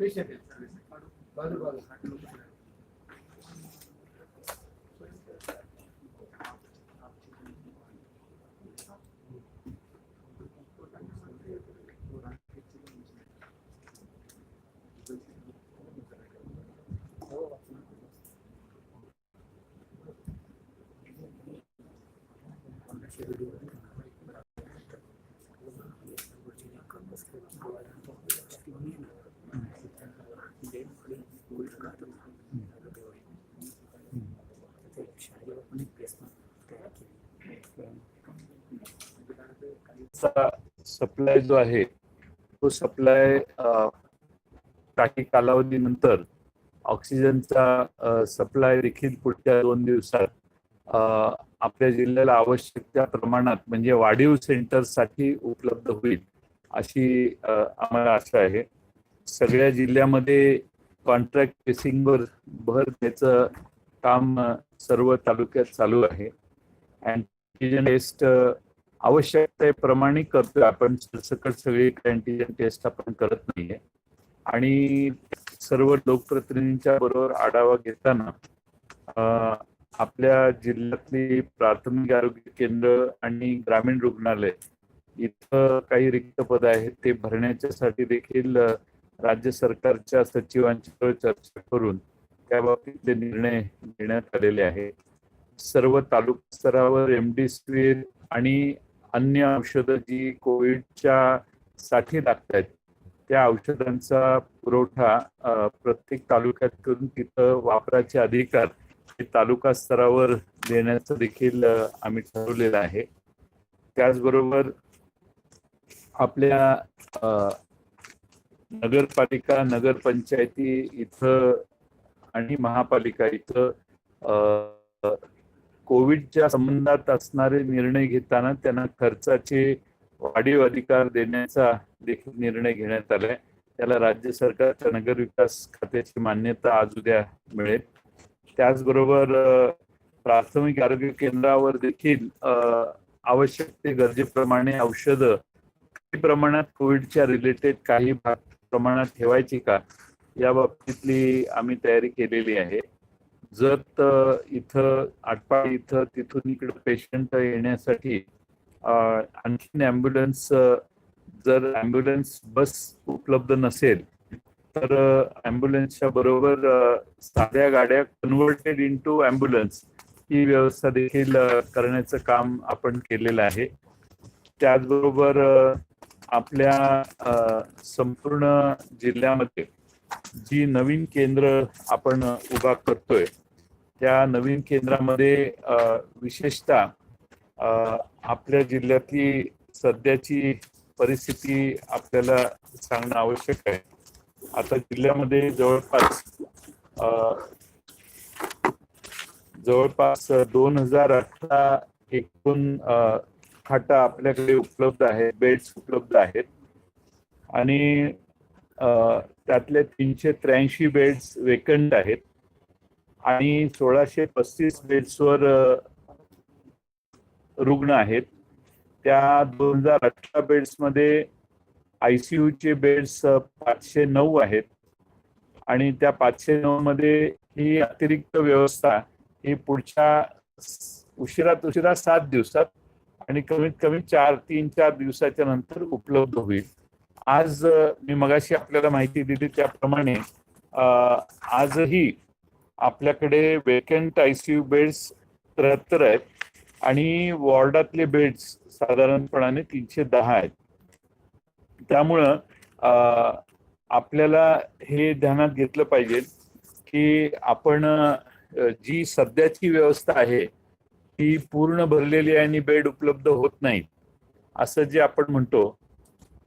Beş yapıyoruz. Vardır vardır. Supply जो आहे तो सप्लाय काही कालावधीनंतर ऑक्सिजनचा सप्लाय देखील पुढच्या दोन दिवसात आपल्या जिल्ह्याला आवश्यक त्या प्रमाणात म्हणजे वाढीव सेंटरसाठी उपलब्ध होईल अशी आम्हाला आशा आहे. सगळ्या जिल्ह्यामध्ये कॉन्ट्रॅक्ट बेसिंगवर भर द्यायचं काम सर्व तालुक्यात चालू आहे. अँटीजन टेस्ट आवश्यकतेप्रमाणे करतोय. आपण सरसकट सगळी अँटीजन टेस्ट आपण करत नाहीये. आणि सर्व लोकप्रतिनिधींच्या बरोबर आढावा घेताना आपल्या जिल्ह्यातली प्राथमिक आरोग्य केंद्र आणि ग्रामीण रुग्णालय इथं काही रिक्त पद आहेत. ते भरण्याच्यासाठी देखील राज्य सरकारच्या सचिवांच्या चर्चा करून त्या बाबतीतले निर्णय घेण्यात आलेले आहे सर्व तालुका स्तरावर एमडीसीवीर आणि अन्य औषधं जी कोविडच्या साठी लागत आहेत त्या औषधांचा पुरवठा प्रत्येक तालुक्यात करून तिथं वापराचे अधिकार हे तालुका स्तरावर देण्याचं देखील आम्ही ठरवलेलं आहे. त्याचबरोबर आपल्या अ, नगरपालिका नगरपंचायती इथं आणि महापालिका इथं अ, कोविडच्या संबंधात असणारे निर्णय घेताना त्यांना खर्चाचे वाढीव अधिकार देण्याचा देखील निर्णय घेण्यात आलाय. त्याला राज्य सरकारच्या नगर विकास खात्याची मान्यता आज उद्या मिळेल. त्याचबरोबर प्राथमिक आरोग्य केंद्रावर देखील आवश्यक ते गरजेप्रमाणे औषधं काही प्रमाणात कोविडच्या रिलेटेड काही भाग प्रमाणात ठेवायची का? या बाबतीतली आम्ही तयारी केलेली आहे. जर इथं आटपाडी इथं तिथून इकडे पेशंट येण्यासाठी आणखीन ॲम्ब्युलन्स जर ॲम्ब्युलन्स बस उपलब्ध नसेल तर ॲम्ब्युलन्सच्या बरोबर साध्या गाड्या कन्व्हर्टेड इंटू ॲम्ब्युलन्स ही व्यवस्था देखील करण्याचं काम आपण केलेलं आहे. त्याचबरोबर आपल्या संपूर्ण जिल्ह्यामध्ये जी नवीन केंद्र आपण उभा करतोय त्या नवीन केंद्रामध्ये विशेषतः अ, आपल्या जिल्ह्यातली सध्याची परिस्थिती आपल्याला सांगणं आवश्यक आहे. आता जिल्ह्यामध्ये जवळपास अ, जवळपास दोन हजार अठरा एकूण खाटा आपल्याकडे उपलब्ध आहेत बेड्स उपलब्ध आहेत. आणि त्यातले तीनशे त्र्याऐंशी बेड्स वेकंट आहेत. आणि सोळाशे पस्तीस बेड्सवर रुग्ण आहेत. त्या दोन हजार अठरा बेड्समध्ये आयसीयूचे बेड्स पाचशे नऊ आहेत. आणि त्या पाचशे नऊ मध्ये ही अतिरिक्त व्यवस्था ही पुढच्या उशिरात उशिरा सात दिवसात आणि कमीत कमी चार तीन चार दिवसाच्या नंतर उपलब्ध होईल. आज मी मगाशी आपल्याला माहिती दिली त्याप्रमाणे आजही आपल्याकडे वेकंट आयसीयू बेड्स त्र्याहत्तर आहेत आणि वॉर्डातले बेड्स साधारणपणाने तीनशे दहा आहेत. त्यामुळं आपल्याला हे ध्यानात घेतलं पाहिजे की आपण जी सध्याची व्यवस्था आहे ती पूर्ण भरलेली आहे आणि बेड उपलब्ध होत नाही असं जे आपण म्हणतो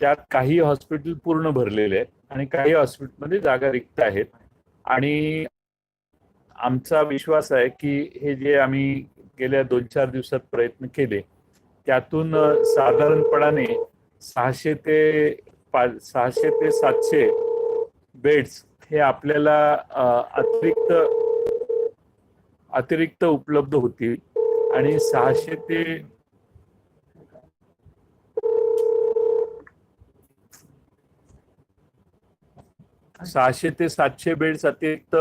त्यात काही हॉस्पिटल पूर्ण भरलेले आहेत आणि काही हॉस्पिटलमध्ये जागा रिक्त आहेत. आणि आमचा विश्वास आहे की हे जे आम्ही गेल्या दोन चार दिवसात प्रयत्न केले त्यातून साधारणपणाने सहाशे ते पा- सहाशे ते सातशे बेड्स हे आपल्याला अतिरिक्त अतिरिक्त उपलब्ध होतील. आणि सहाशे ते सहाशे ते सातशे बेड्स अतिरिक्त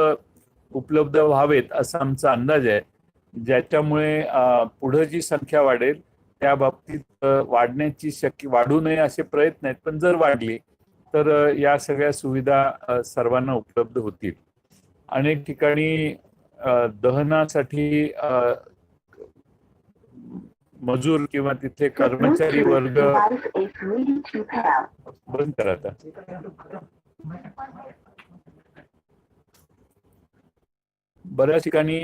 उपलब्ध व्हावेत असा आमचा अंदाज आहे. ज्याच्यामुळे पुढं जी संख्या वाढेल त्या बाबतीत वाढण्याची शक्य वाढू नये असे प्रयत्न आहेत. पण जर वाढली तर या सगळ्या सुविधा सर्वांना उपलब्ध होतील. अनेक ठिकाणी दहनासाठी मजूर किंवा तिथले कर्मचारी वर्ग. बंद करा आता. बऱ्याच ठिकाणी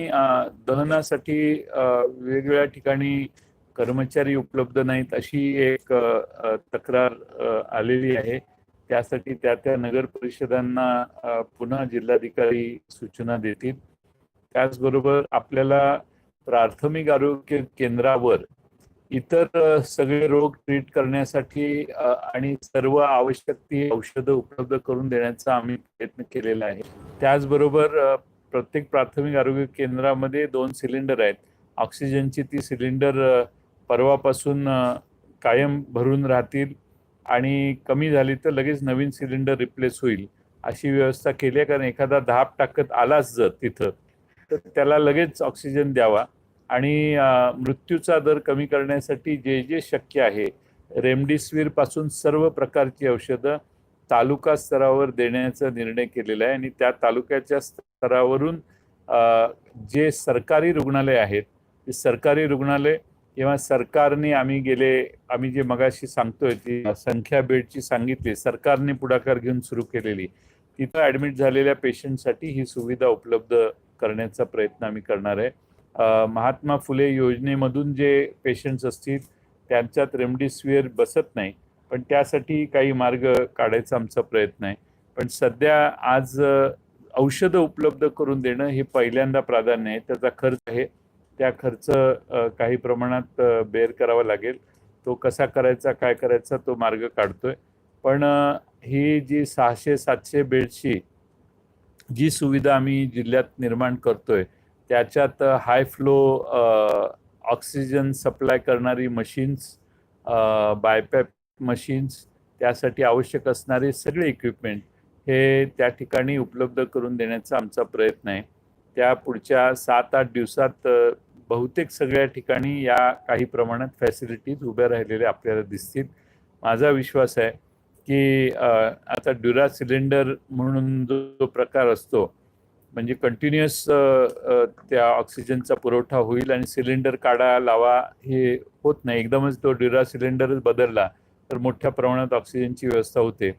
दहनासाठी वेगवेगळ्या ठिकाणी कर्मचारी उपलब्ध नाहीत अशी एक तक्रार आलेली आहे. त्यासाठी त्या त्या नगर परिषदांना पुन्हा जिल्हाधिकारी सूचना देतील. त्याचबरोबर आपल्याला प्राथमिक आरोग्य केंद्रावर इतर सगळे रोग ट्रीट करण्यासाठी आणि सर्व आवश्यक ती औषधं उपलब्ध करून देण्याचा आम्ही प्रयत्न केलेला आहे. त्याचबरोबर प्रत्येक प्राथमिक आरोग्य केंद्रामध्ये दोन सिलेंडर आहेत. ऑक्सिजनची ती सिलेंडर परवापासून कायम भरून राहतील आणि कमी झाली तर लगेच नवीन सिलेंडर रिप्लेस होईल अशी व्यवस्था केली आहे. कारण एखादा धाप टाकत आलाच जर तिथं तर त्याला लगेच ऑक्सिजन द्यावा. आणि मृत्यूचा दर कमी करण्यासाठी जे जे शक्य आहे रेमडिसिवीरपासून सर्व प्रकारची औषधं तालुका स्तरावर देण्याचा निर्णय केलेला आहे आणि त्या तालुक्याच्या स्तरावरून जे सरकारी रुग्णालय आहेत ते सरकारी रुग्णालय किंवा सरकारने आम्ही गेले आम्ही जे मगाशी सांगतोय ती संख्या बेडची सांगितली सरकारने पुढाकार घेऊन सुरू केलेली तिथं ऍडमिट झालेल्या पेशंटसाठी ही सुविधा उपलब्ध करण्याचा प्रयत्न आम्ही करणार आहे. महात्मा फुले योजनेमधून जे पेशंट्स असतील त्यांच्यात रेमडेसिवीर बसत नाही. पण त्यासाठी काही मार्ग काढायचा आमचा प्रयत्न आहे. पण सध्या आज औषधं उपलब्ध करून देणं हे पहिल्यांदा प्राधान्य आहे. त्याचा खर्च आहे. त्या खर्च काही प्रमाणात बेअर करावा लागेल. तो कसा करायचा काय करायचा तो मार्ग काढतोय. पण ही जी सहाशे सातशे बेडची जी सुविधा आम्ही जिल्ह्यात निर्माण करतोय त्याच्यात हाय फ्लो ऑक्सिजन सप्लाय करणारी मशीन्स बायपॅप मशीन्स त्यासाठी आवश्यक असणारे सगळे इक्विपमेंट हे त्या ठिकाणी उपलब्ध करून देण्याचा आमचा प्रयत्न आहे. त्या पुढच्या सात आठ दिवसात बहुतेक सगळ्या ठिकाणी या काही प्रमाणात फॅसिलिटीज उभ्या राहिलेल्या आपल्याला दिसतील. माझा विश्वास आहे की आता ड्युरा सिलेंडर म्हणून जो प्रकार असतो म्हणजे कंटिन्युअस त्या ऑक्सिजनचा पुरवठा होईल आणि सिलेंडर काढा लावा हे होत नाही. एकदमच तो ड्युरा सिलेंडरच बदलला तर मोठ्या प्रमाणात ऑक्सिजनची व्यवस्था होते.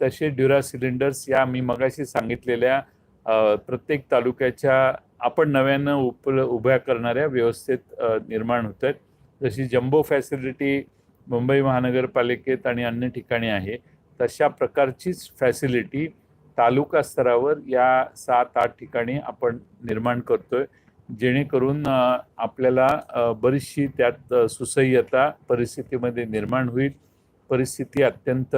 तसे ड्युरा सिलेंडर्स या मी मगाशी सांगितलेल्या प्रत्येक तालुक्याच्या आपण नव्यानं उप उभ्या करणाऱ्या व्यवस्थेत निर्माण होत आहेत जशी जम्बो फॅसिलिटी मुंबई महानगरपालिकेत आणि अन्य ठिकाणी आहे तशा प्रकारचीच फॅसिलिटी तालुका स्तरावर या सात आठ ठिकाणी आपण निर्माण करतोय. जेणेकरून आपल्याला बरीचशी त्यात सुसह्यता परिस्थितीमध्ये निर्माण होईल. परिस्थिती अत्यंत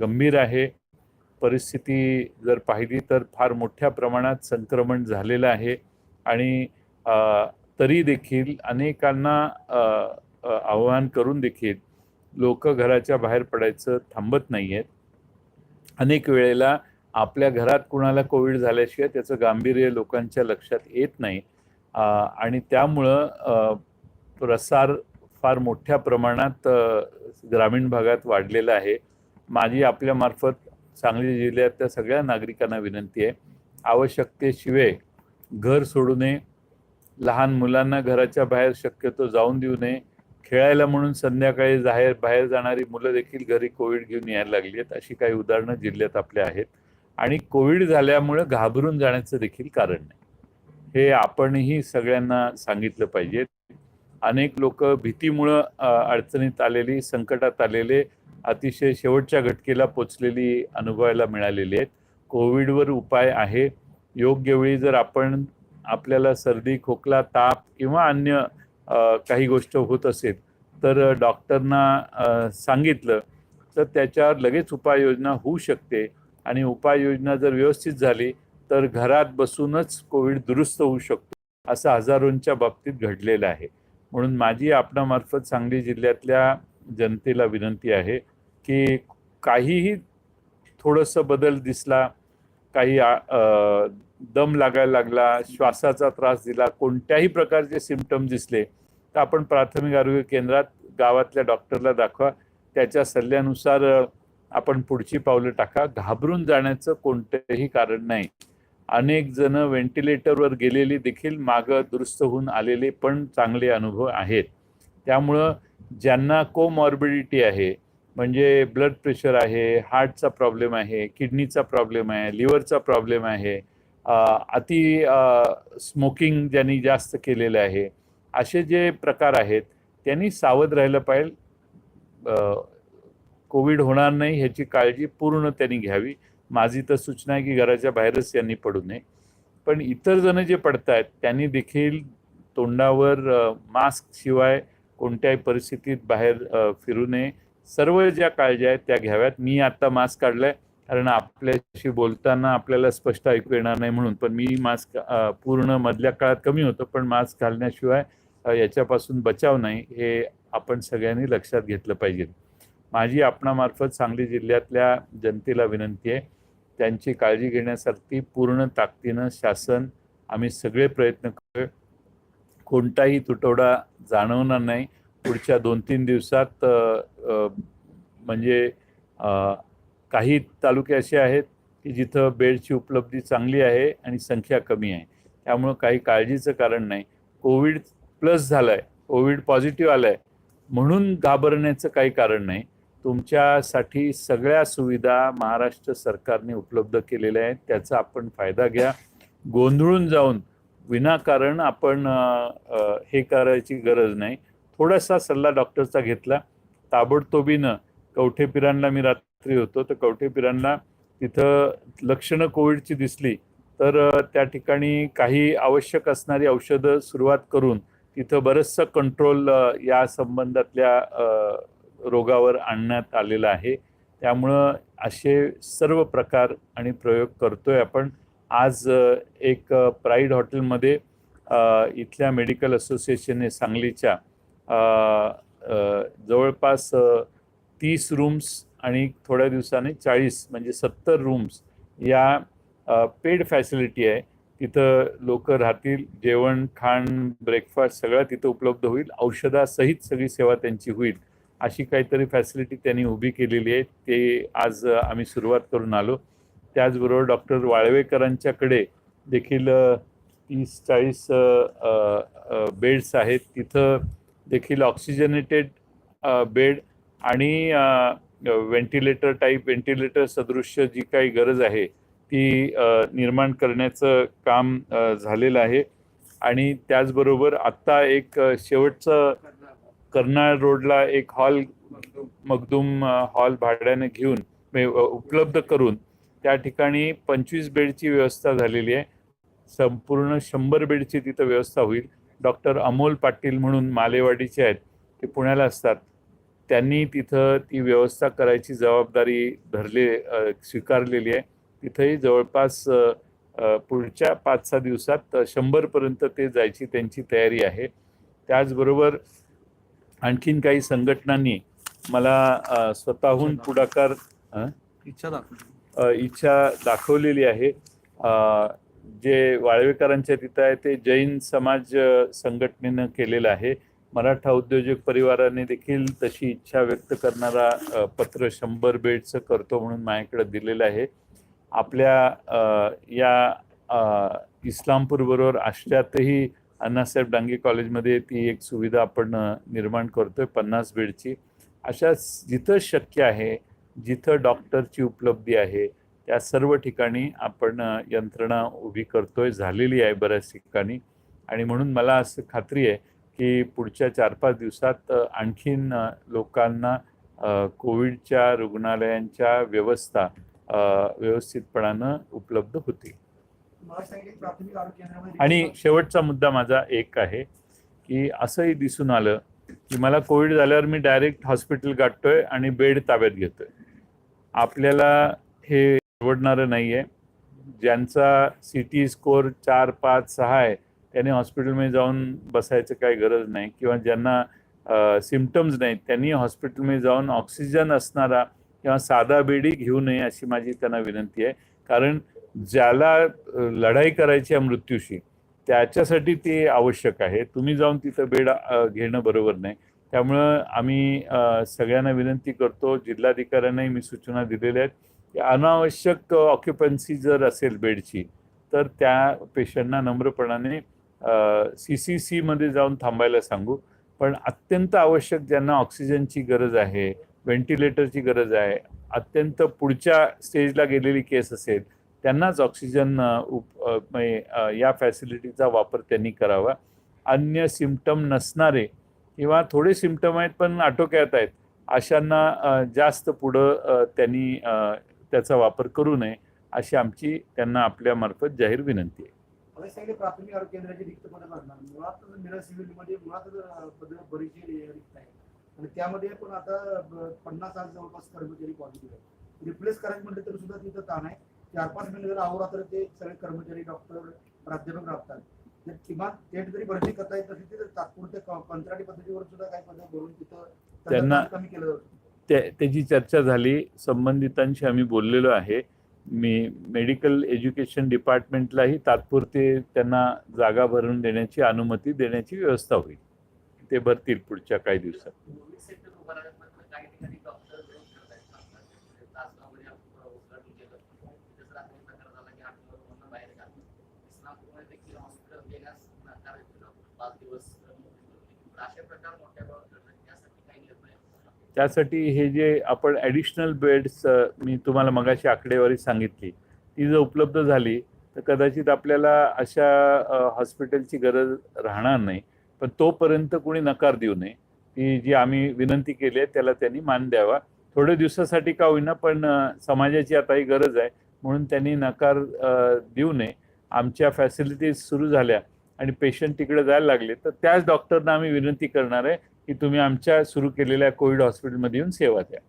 गंभीर आहे. परिस्थिती जर पाहिली तर फार मोठ्या प्रमाणात संक्रमण झालेलं आहे. आणि तरी देखील अनेकांना आव्हान करून देखील लोक घराच्या बाहेर पडायचं थांबत नाही आहेत अनेक वेळेला आपल्या घरात कुणाला कोविड झाल्याशिवाय त्याचं गांभीर्य लोकांच्या लक्षात येत नाही. आणि त्यामुळं प्रसार फार मोठ्या प्रमाणात ग्रामीण भागात वाढलेला आहे. माझी आपल्यामार्फत सांगली जिल्ह्यातल्या सगळ्या नागरिकांना विनंती आहे. आवश्यकतेशिवाय घर सोडू नये. लहान मुलांना घराच्या बाहेर शक्यतो जाऊन देऊ नये. खेळायला म्हणून संध्याकाळी जाहेर बाहेर जाणारी मुलं देखील घरी कोविड घेऊन यायला लागली आहेत. अशी काही उदाहरणं जिल्ह्यात आपल्या आहेत. आणि कोविड झाल्यामुळे घाबरून जाण्याचं देखील कारण नाही. हे आपणही सगळ्यांना सांगितलं पाहिजे. अनेक लोक भीतीमुळं अडचणीत आलेली संकटात आलेले अतिशय शेवटच्या घटकेला पोचलेली अनुभवायला मिळालेली आहेत. कोविडवर उपाय आहे. योग्य वेळी जर आपण आपल्याला सर्दी खोकला ताप किंवा अन्य काही गोष्ट होत असेल तर डॉक्टरना सांगितलं तर त्याच्यावर लगेच उपाययोजना होऊ शकते. आणि उपाययोजना जर व्यवस्थित झाली तर घरात बसूनच कोविड दुरुस्त होऊ शकतो असं हजारोंच्या बाबतीत घडलेलं आहे. म्हणून माझी आपणामार्फत सांगली जिल्ह्यातल्या जनतेला विनंती आहे की काहीही थोडंसं बदल दिसला काही आ- दम लागायला लागला श्वासाचा त्रास दिला कोणत्याही प्रकारचे सिमटम दिसले तर आपण प्राथमिक आरोग्य केंद्रात गावातल्या डॉक्टरला दाखवा. त्याच्या सल्ल्यानुसार आपण पुढची पावलं टाका. घाबरून जाण्याचं कोणतंही कारण नाही. अनेक जण व्हेंटिलेटरवर गेलेली देखील मागं दुरुस्त होऊन आलेले पण चांगले अनुभव आहेत. त्यामुळं ज्यांना कोमॉर्बिडिटी आहे म्हणजे ब्लड प्रेशर आहे हार्टचा प्रॉब्लेम आहे किडनीचा प्रॉब्लेम आहे लिव्हरचा प्रॉब्लेम आहे अति स्मोकिंग ज्यांनी जास्त केलेलं आहे असे जे प्रकार आहेत त्यांनी सावध राहिलं पाहिजे. कोविड होणार नाही ह्याची काळजी पूर्ण त्यांनी घ्यावी. माझी तर सूचना आहे की घराच्या बाहेरच यांनी पडू नये. पण इतर जण जे पडत आहेत त्यांनी देखील तोंडावर मास्क शिवाय कोणत्याही परिस्थितीत बाहेर फिरू नये. सर्व ज्या काळजी आहेत त्या घ्याव्यात. मी आता मास्क काढलाय कारण आपल्याशी बोलताना आपल्याला स्पष्ट ऐकू येणार नाही म्हणून. पण मी मास्क पूर्ण मधल्या काळात कमी होतं पण मास्क घालण्याशिवाय याच्यापासून बचाव नाही हे आपण सगळ्यांनी लक्षात घेतलं पाहिजे. माझी आपणामार्फत सांगली जिल्ह्यातल्या जनतेला विनंती आहे त्यांची काळजी घेण्यासाठी पूर्ण ताकदीनं शासन आम्ही सगळे प्रयत्न करू कोणताही तुटवडा जाणवणार नाही. पुढच्या दोन तीन दिवसात म्हणजे काही तालुके असे आहेत की जिथं बेडची उपलब्धी चांगली आहे आणि संख्या कमी आहे. त्यामुळं काही काळजीचं कारण नाही. कोविड प्लस झालं आहे कोविड पॉझिटिव्ह आलं आहे म्हणून घाबरण्याचं काही कारण नाही. तुमच्यासाठी सगळ्या सुविधा महाराष्ट्र सरकारने उपलब्ध केलेल्या आहेत त्याचा आपण फायदा घ्या. गोंधळून जाऊन विनाकारण आपण हे करायची गरज नाही. थोडासा सल्ला डॉक्टरचा घेतला. ताबडतोबीनं कवठेपिरांना मी रात्री होतो. तर कवठेपिरांना तिथं लक्षणं कोविडची दिसली तर त्या ठिकाणी काही आवश्यक असणारी औषधं सुरुवात करून तिथं बरंचसं कंट्रोल या संबंधातल्या रोगावर आणण्यात आलेलं आहे. त्यामुळं असे सर्व प्रकार आणि प्रयोग करतोय आपण. आज एक प्राईड हॉटेलमध्ये इथल्या मेडिकल असोसिएशनने सांगलीच्या जवळपास तीस रूम्स आणि थोड्या दिवसांनी चाळीस म्हणजे सत्तर रूम्स या पेड फॅसिलिटी आहे. तिथं लोक राहतील जेवण खाण ब्रेकफास्ट सगळं तिथं उपलब्ध होईल. औषधासहित सगळी सेवा त्यांची होईल. अशी काहीतरी फॅसिलिटी त्यांनी उभी केलेली आहे. ते आज आम्ही सुरुवात करून आलो. त्याचबरोबर डॉक्टर वाळवेकरांच्याकडे देखील तीस चाळीस बेड्स आहेत. तिथं देखील ऑक्सिजनेटेड बेड आणि व्हेंटिलेटर टाईप व्हेंटिलेटर सदृश्य जी काही गरज आहे ती निर्माण करण्याचं काम झालेलं आहे. आणि त्याचबरोबर आत्ता एक शेवटचं कर्नाळ रोडला एक हॉल मगदूम हॉल भाड्याने घेऊन उपलब्ध करून त्या ठिकाणी पंचवीस बेडची व्यवस्था झालेली आहे. संपूर्ण शंभर बेडची तिथं व्यवस्था होईल. डॉक्टर अमोल पाटील म्हणून मालेवाडीचे आहेत ते पुण्याला असतात. त्यांनी तिथं ती व्यवस्था करायची जबाबदारी धरले स्वीकारलेली आहे. तिथंही जवळपास पुढच्या पाच सहा दिवसात शंभरपर्यंत ते जायची त्यांची तयारी आहे. त्याचबरोबर आणखीन काही संघटनांनी मला स्वतःहून पुढाकार? इच्छा दाखवलेली आहे. जे वाळवेकरांच्या तिथं आहे ते जैन समाज संघटनेनं केलेलं आहे. मराठा उद्योजक परिवाराने देखील तशी इच्छा व्यक्त करणारा पत्र शंभर बेडचं करतो म्हणून माझ्याकडे दिलेलं आहे. आपल्या या इस्लामपूरबरोबर आष्ट्यातही अण्णासाहेब डांगे कॉलेजमध्ये ती एक सुविधा आपण निर्माण निर्माण करतोय पन्नास बेडची. अशा जिथं शक्य आहे जिथं डॉक्टरची उपलब्धी आहे त्या सर्व ठिकाणी आपण यंत्रणा उभी करतोय झालेली आहे बऱ्याच ठिकाणी. आणि म्हणून मला असं खात्री आहे की पुढच्या चार पाच दिवसात आणखीन लोकांना कोविडच्या रुग्णालयांच्या व्यवस्था व्यवस्थितपणानं उपलब्ध होतील. आणि शेवटचा मुद्दा माझा एक आहे की असंही दिसून आलं की मला कोविड झाल्यावर मी डायरेक्ट हॉस्पिटल गाठतोय आणि बेड ताब्यात घेतोय. आपल्याला हे परवडणारं नाही आहे ज्यांचा सी टी स्कोअर चार पाच सहा आहे त्याने हॉस्पिटलमध्ये जाऊन बसायचं काही गरज नाही. किंवा ज्यांना सिमटम्स नाहीत त्यांनी हॉस्पिटलमध्ये जाऊन ऑक्सिजन असणारा किंवा साधा बेडी घेऊ नये अशी माझी त्यांना विनंती आहे. कारण ज्याला लढाई करायची आहे मृत्यूशी त्याच्यासाठी ते आवश्यक आहे. तुम्ही जाऊन तिथं बेड घेणं बरोबर नाही. त्यामुळं आम्ही सगळ्यांना विनंती करतो जिल्हाधिकाऱ्यांनाही मी सूचना दिलेल्या आहेत. अनावश्यक ऑक्युपन्सी जर असेल बेडची तर त्या पेशंटना नम्रपणाने सी सी सीमध्ये जाऊन थांबायला सांगू. पण अत्यंत आवश्यक ज्यांना ऑक्सिजनची गरज आहे व्हेंटिलेटरची गरज आहे अत्यंत पुढच्या स्टेजला गेलेली केस असेल त्यांनाच ऑक्सिजन उप म्हणजे, या फॅसिलिटीचा वापर त्यांनी करावा. अन्य सिमटम नसणारे किंवा थोडे सिमटम आहेत पण आटोक्यात आहेत अशांना जास्त पुढं त्यांनी त्याचा वापर करू नये अशी आमची त्यांना आपल्यामार्फत जाहीर विनंती आहे. प्राथमिक आरोग्य केंद्राची रिक्त पदं भरणार. मुळात मिरज सिव्हिलमध्ये मुळात पद बरीचशी रिक्त आहे आणि त्यामध्ये पण आता पन्नास आज जवळपास कर्मचारी पॉझिटिव्ह आहेत. रिप्लेस करायचं म्हटलं तरी सुद्धा तिथं ताण आहे. चार पाच महिने जर अहोरात्र ते सगळे कर्मचारी डॉक्टर प्राध्यापक राबतात. तर किमान थेट जरी भरती करता येत नसेल तर तात्पुरत्या कंत्राटी पद्धतीवर सुद्धा काही पदं भरून तिथं त्यांना- कमी केलं जातं. त्या त्याची चर्चा झाली. संबंधितांशी आम्ही बोललेलो आहे. मी मेडिकल एज्युकेशन डिपार्टमेंटलाही तात्पुरते त्यांना जागा भरून देण्याची अनुमती देण्याची व्यवस्था होईल. ते भरतील पुढच्या काही दिवसात. पाच दिवस अशा प्रकार मोठ्या प्रमाणात घडतात त्यासाठी काही निर्णय त्यासाठी हे जे आपण ॲडिशनल बेड्स मी तुम्हाला मगाशी आकडेवारी सांगितली ती जर उपलब्ध झाली तर कदाचित आपल्याला अशा हॉस्पिटलची गरज राहणार नाही. पण तोपर्यंत कोणी नकार देऊ नये. ती जी आम्ही विनंती केली आहे त्याला त्यांनी मान द्यावा. थोड्या दिवसासाठी का होईना पण समाजाची आता ही गरज आहे. म्हणून त्यांनी नकार देऊ नये. आमच्या फॅसिलिटीज सुरू झाल्या आणि पेशंट तिकडे जायला लागले तर त्याच डॉक्टरना आम्ही विनंती करणार आहे की तुम्ही आमच्या सुरू केलेल्या कोविड हॉस्पिटलमध्ये येऊन सेवा द्या.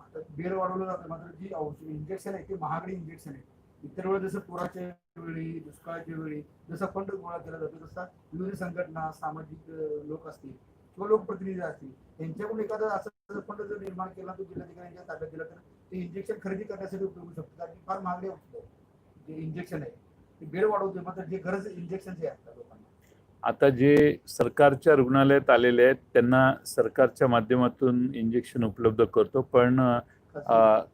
आता बेड वाढवलं जातं मात्र जी औषध इंजेक्शन आहे ते महागडी इंजेक्शन आहे इतर वेळेस जसं पुराच्या वेळी दुष्काळाच्या वेळी जसा फंड गोळा केला जातो तसा विविध संघटना सामाजिक लोक असतील किंवा लोकप्रतिनिधी असतील त्यांच्याकडून एखादा असं फंड जर निर्माण केला तो जिल्हाधिकाऱ्यांच्या ताब्यात दिला तर ते इंजेक्शन खरेदी करण्यासाठी उपयोग होऊ शकतो. कारण फार महागडे औषध आहे जे इंजेक्शन आहे ते बेड वाढवते मात्र जे गरज इंजेक्शन जे असतात लोकांना. आता जे सरकारच्या रुग्णालयात आलेले आहेत त्यांना सरकारच्या माध्यमातून इंजेक्शन उपलब्ध करतो. पण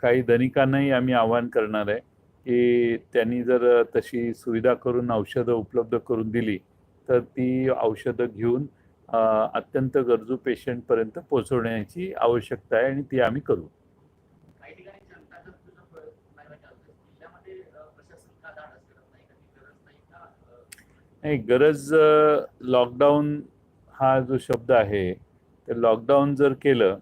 काही धनिकांनाही आम्ही आवाहन करणार आहे की त्यांनी जर तशी सुविधा करून औषधं उपलब्ध करून दिली तर ती औषधं घेऊन अत्यंत गरजू पेशंटपर्यंत पोहोचवण्याची आवश्यकता आहे आणि ती आम्ही करू काही ठिकाणी जनता जर तुझं ब- नाही चालतं जिल्ह्यामध्ये अं, प्रशासन का धाड असं करत नाही का ती गरज नाही का अं, नाही गरज लॉकडाऊन हा जो शब्द आहे ते लॉकडाऊन जर केलं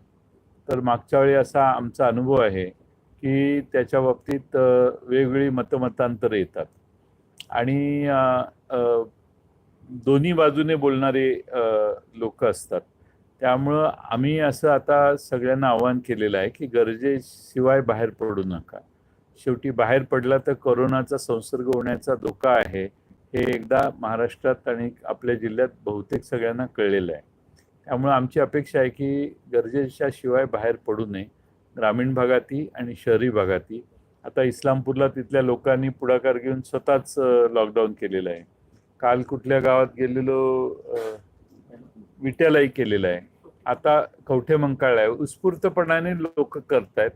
तर मागच्या वेळी असा आमचा अनुभव आहे की त्याच्या बाबतीत वेगवेगळी मतमतांतरं येतात. आणि दोन्ही बाजूने बोलणारे लोक असतात. त्यामुळं आम्ही असं आता सगळ्यांना आवाहन केलेलं आहे की गरजेशिवाय बाहेर पडू नका. शेवटी बाहेर पडला तर कोरोनाचा संसर्ग होण्याचा धोका आहे. हे एकदा महाराष्ट्रात आणि आपल्या जिल्ह्यात बहुतेक सगळ्यांना कळलेलं आहे. त्यामुळं आमची अपेक्षा आहे की गरजेच्या शिवाय बाहेर पडू नये. ग्रामीण भागातही आणि शहरी भागातही. आता इस्लामपूरला तिथल्या लोकांनी पुढाकार घेऊन स्वतःच लॉकडाऊन केलेलं आहे. काल कुठल्या गावात गेलेलो विट्यालाही केलेलं आहे. आता कवठे मंकाळ आहे. उत्स्फूर्तपणाने लोक करतायत.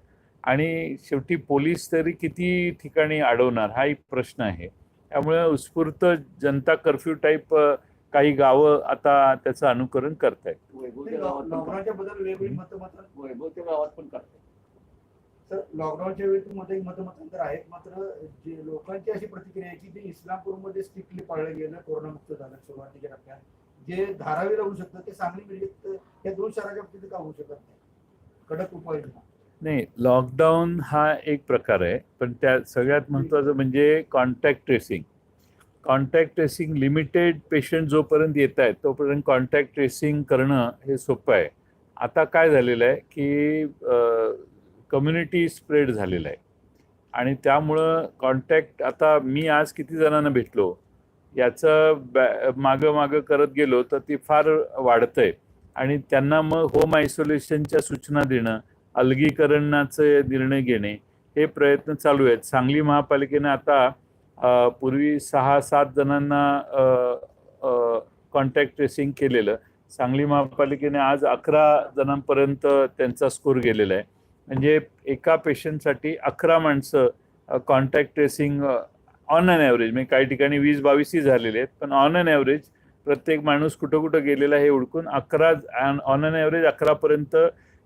आणि शेवटी पोलीस तरी किती ठिकाणी अडवणार हा एक प्रश्न आहे. त्यामुळे उत्स्फूर्त जनता कर्फ्यू टाईप काही गावं आता त्याचं अनुकरण करतायत. लॉकडाऊनच्या वेळी मध्ये मतमतांतर आहेत मात्र जे लोकांची अशी प्रतिक्रिया आहे की ते इस्लामपूरमध्ये स्ट्रिक्टली पाळलं गेलं कोरोनामुक्त झालं सुरुवातीच्या टप्प्यात. जे धारावी राहू शकतं ते सांगली मिरजेत या दोन शहराच्या बाबतीत का होऊ शकत नाही? कडक उपाययोजना. नाही लॉकडाऊन हा एक प्रकार आहे पण त्या सगळ्यात महत्त्वाचं म्हणजे contact tracing contact tracing limited patient जोपर्यंत येत आहेत तोपर्यंत कॉन्टॅक्ट ट्रेसिंग करणं हे सोपं आहे. आता काय झालेलं आहे की कम्युनिटी स्प्रेड झालेलं आहे. आणि त्यामुळं कॉन्टॅक्ट आता मी आज किती जणांना भेटलो याचं बॅ मागं मागं करत गेलो तर ती फार वाढतंय. आणि त्यांना मग होम आयसोलेशनच्या सूचना देणं अलगीकरणाचे निर्णय घेणे हे प्रयत्न चालू आहेत. सांगली महापालिकेने आता पूर्वी सहा सात जणांना कॉन्टॅक्ट ट्रेसिंग केलेलं. सांगली महापालिकेने आज अकरा जणांपर्यंत त्यांचा स्कोर गेलेला आहे. म्हणजे एका पेशंटसाठी अकरा माणसं contact tracing on an average म्हणजे काही ठिकाणी वीस बावीसही झालेले आहेत पण ऑन अन ॲव्हरेज प्रत्येक माणूस कुठं कुठं गेलेला हे ओळखून अकरा ऑन अन ॲव्हरेज अकरापर्यंत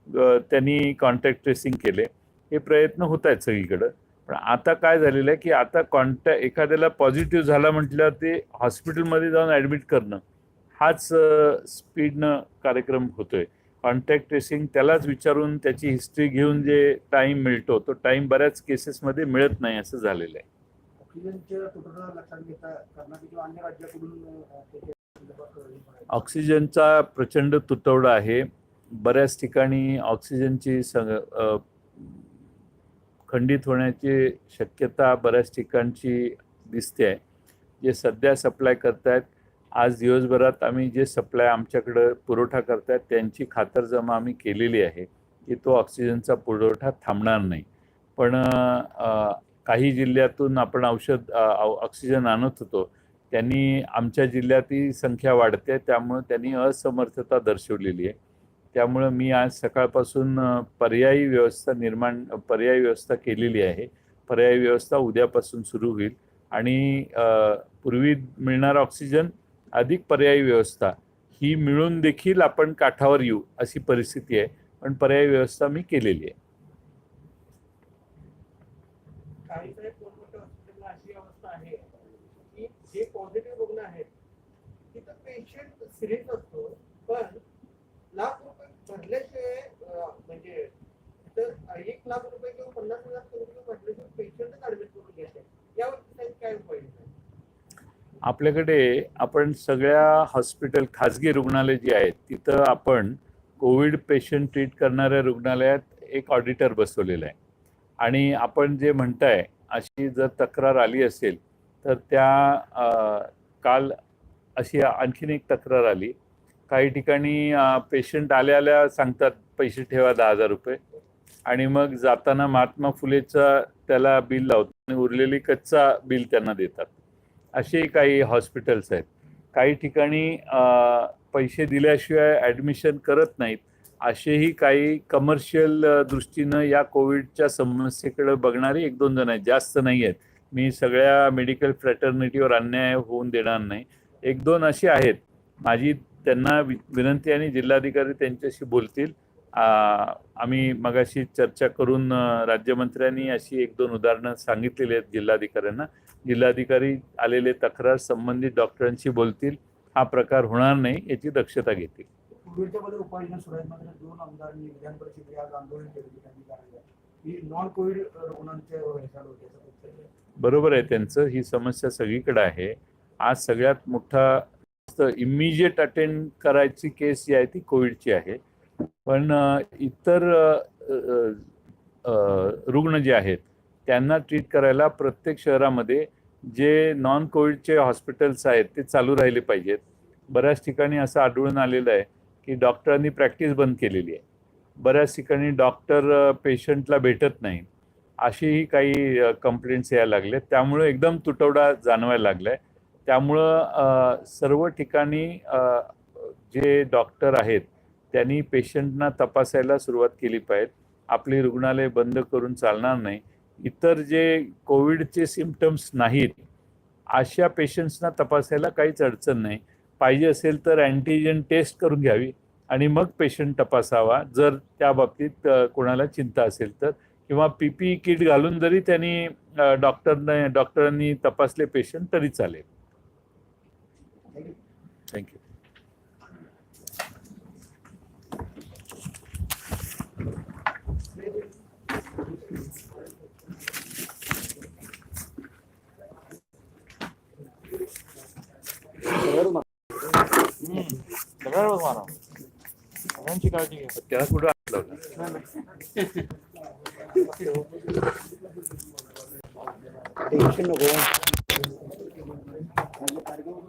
त्यांनी कॉन्टॅक्ट ट्रेसिंग केले. हे प्रयत्न होत आहेत सगळीकडं. पण आता काय झालेलं आहे की आता कॉन्टॅक्ट एखाद्याला पॉझिटिव्ह झाला म्हटल्यावर ते हॉस्पिटलमध्ये जाऊन ॲडमिट करणं हाच स्पीडनं कार्यक्रम होतोय. कॉन्टॅक्ट ट्रेसिंग त्यालाच विचारून त्याची हिस्ट्री घेऊन जे टाईम मिळतो तो टाईम बऱ्याच केसेसमध्ये मिळत नाही असं झालेलं आहे. ऑक्सिजनचा प्रचंड तुटवडा आहे. बऱ्याच ठिकाणी ऑक्सिजनची संग खंडित होण्याची शक्यता बऱ्याच ठिकाणची दिसते. आहे जे सध्या सप्लाय करतायत आज दिवसभरात आम्ही जे सप्लाय आमच्याकडं पुरवठा करतायत त्यांची खातरजमा आम्ही केलेली आहे की तो ऑक्सिजनचा पुरवठा थांबणार नाही. पण काही जिल्ह्यातून आपण औषध ऑक्सिजन आणत होतो. त्यांनी आमच्या जिल्ह्यात ही संख्या वाढते त्यामुळं त्यांनी असमर्थता दर्शवलेली आहे. त्यामुळं मी आज सकाळपासून पर्यायी व्यवस्था निर्माण पर्यायी व्यवस्था केलेली आहे. पर्यायी व्यवस्था उद्यापासून सुरू होईल आणि पूर्वी मिळणारा ऑक्सिजन अधिक पर्यायी व्यवस्था ही मिळून देखील आपण काठावर येऊ अशी परिस्थिती आहे. पण पर्यायी व्यवस्था मी केलेली आहे. जे पॉझिटिव्ह रुग्ण आहेत तिथं पेशंट सिरियस असतो पण भरल्याशिवाय म्हणजे तिथं एक लाख रुपये किंवा पन्नास हजार रुपये भरल्याशिवाय पेशंटच ऍडमिट करून घ्यायचे यावरती साहेब काय उपाय आपल्याकडे आपण सगळ्या हॉस्पिटल खाजगी रुग्णालय जी आहेत तिथं आपण कोविड पेशंट ट्रीट करणाऱ्या रुग्णालयात एक ऑडिटर बसवलेला आहे. आणि आपण जे म्हणताय अशी जर तक्रार आली असेल तर त्या अ, काल अशी आणखीन एक तक्रार आली. काही ठिकाणी पेशंट आल्या आल्या सांगतात पैसे ठेवा दहा हजार रुपये. आणि मग जाताना महात्मा फुलेचा त्याला बिल लावतो आणि उरलेली कच्चा बिल त्यांना देतात. असे काही हॉस्पिटल्स आहेत. काही ठिकाणी पैसे दिल्याशिवाय ॲडमिशन करत नाहीत. असेही काही कमर्शियल दृष्टीनं या कोविडच्या समस्येकडे बघणारी एक दोन जण आहेत. जास्त नाही आहेत. मी सगळ्या मेडिकल फ्रॅटर्निटीवर अन्याय होऊन देणार नाही. एक दोन असे आहेत. माझी त्यांना विनंती आणि जिल्हाधिकारी त्यांच्याशी बोलतील. आम्ही मगाशी चर्चा करून राज्यमंत्र्यांनी अशी एक दोन उदाहरणं सांगितलेली आहेत जिल्हाधिकाऱ्यांना. जिल्हाधिकारी आलेले तक्रार संबंधित डॉक्टरांशी बोलतील. हा प्रकार होणार नाही याची दक्षता घेतील. बरोबर आहे त्यांचं ही समस्या सगळीकडे आहे. आज सगळ्यात मोठा इमिजिएट अटेंड करायची केस जी आहे ती कोविडची आहे. पण इतर रुग्ण जे आहेत त्यांना ट्रीट करायला प्रत्येक शहरामध्ये जे नॉन कोविडचे हॉस्पिटल्स आहेत ते चालू राहिले पाहिजेत. बऱ्याच ठिकाणी असं आढळून आलेलं आहे की डॉक्टरांनी प्रॅक्टिस बंद केलेली आहे. बऱ्याच ठिकाणी डॉक्टर पेशंटला भेटत नाही. अशीही काही कंप्लेंट्स यायला लागल्या त्यामुळे एकदम तुटवडा जाणवायला लागलाय. त्यामुळं सर्व ठिकाणी जे डॉक्टर आहेत त्यांनी पेशंटना तपासायला सुरुवात केली पाहिजे. आपली रुग्णालय बंद करून चालणार नाही. इतर जे कोविडचे सिमटम्स नाहीत अशा पेशंट्सना तपासायला काहीच अडचण नाही. पाहिजे असेल तर अँटीजन टेस्ट करून घ्यावी आणि मग पेशंट तपासावा. जर त्या बाबतीत कोणाला चिंता असेल तर किंवा पी पी किट घालून जरी त्यांनी डॉक्टरने डॉक्टरांनी तपासले पेशंट तरी चालेल. थँक्यू सगळ्यावर मारा सगळ्यांची काळजी घ्या त्याला कुठं आणलं होतं? टेन्शन नको